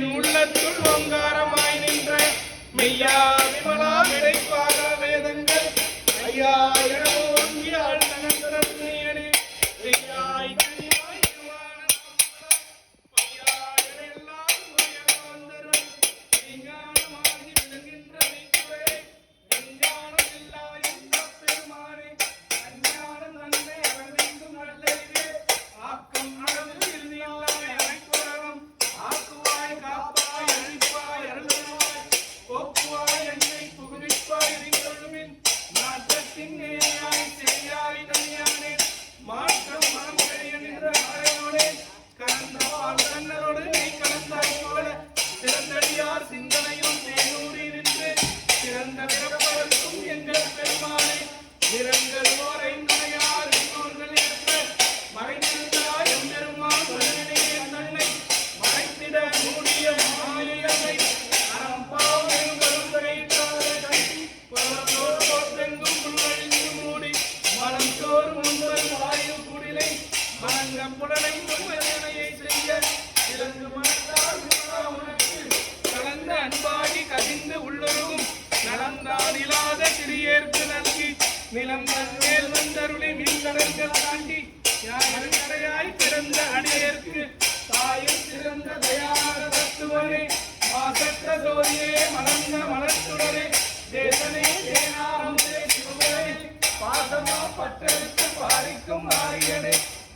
என் உள்ளத்துள் ஓங்காரமாய் நின்ற மெய்யா விமலா விடைப்பாக வேதங்கள் ஐயா ஓங்கியாள் நகர்த்தனே நிலம் மேல் வந்தருளி மீன்கடல்கள் தாண்டி யாருக்கடையாய் பிறந்த அடியேற்கு தாயும் சிறந்த தயார தத்துவனே மாசற்ற சோதியே மலர்ந்த மலர்த்துடனே தேசனே தேனாரம்பே சிவபுரனே பாசமா பற்றெடுத்து பாரிக்கும் ஆரியனே.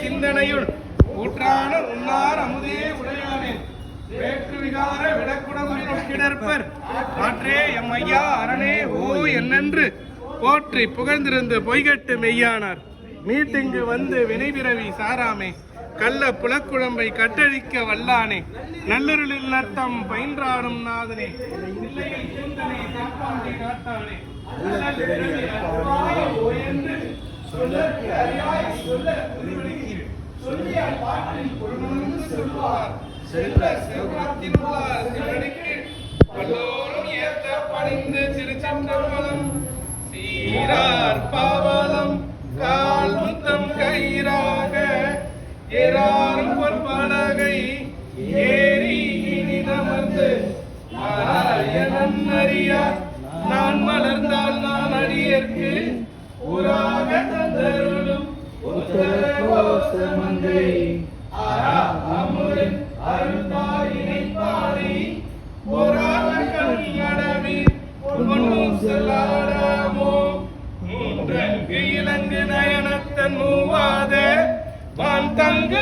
சிந்தனையுள் ஊற்றான உள்ளார் அமுதே உடையானே. விடக்குடம் கிடற்பர். ஆற்றே எம் ஐயா அரணே ஓ என்னென்று போற்றி புகழ்ந்திருந்து பொய்கட்டு மெய்யானார். மீட்டிங்கு வந்து வினைபிறவி சாராமே. கள்ள புலக்குழம்பை கட்டழிக்க வல்லானே. நல்லருளில் நட்டம் பயின்றாடும் நாதனே. காட்டானே சொல்லிய பாட்டில் சொல்வார். செல்வ செல்வத்தின் உள்ளார் திருவடிக்கு வல்லோரும் ஏத்த பணிந்து திருச்சம்பலம் சீரார் பாவலம் கால் முத்தம் கயிறாக ஏறாரும் பொற்பலகை ஏறி இனிதமர்ந்து நாராயணன் அறியா நான்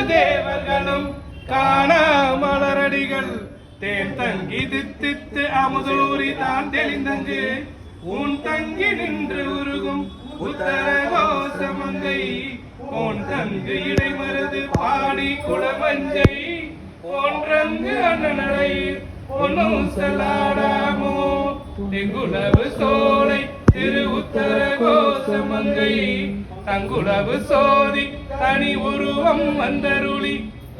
தேவர்களும் காணா மலரடிகள். தேன் தங்கி தித்தித்து அமுதூரி தான் தெளிந்தங்கு. உன் தங்கி நின்று உருகும் உத்தர கோசமங்கை உன் தங்கு இடைமருது பாடி குளமஞ்சை ஒன்றங்கு அண்ணனடை பொன்னும் செல்லாடாமோ தெங்குலவு சோலை திரு உத்தர கோசமங்கை தங்குளவு சோதி தனி உருவம் வந்தருளி.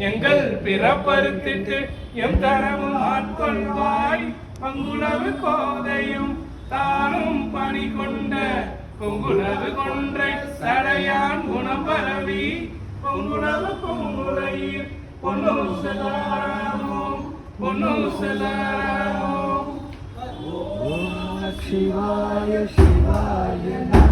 எங்கள் பிறப்பறுத்திட்டு எம் தரமும் ஆட்கொள்வாய் பங்குளவு கோதையும் தானும் பணி கொண்ட பொங்குளவு கொன்றை சடையான் குணம் பரவி. பொங்குளவு பொங்குளையில் பொன்னு செல்லாமோ பொன்னு செல்லாமோ சிவாய சிவாய நம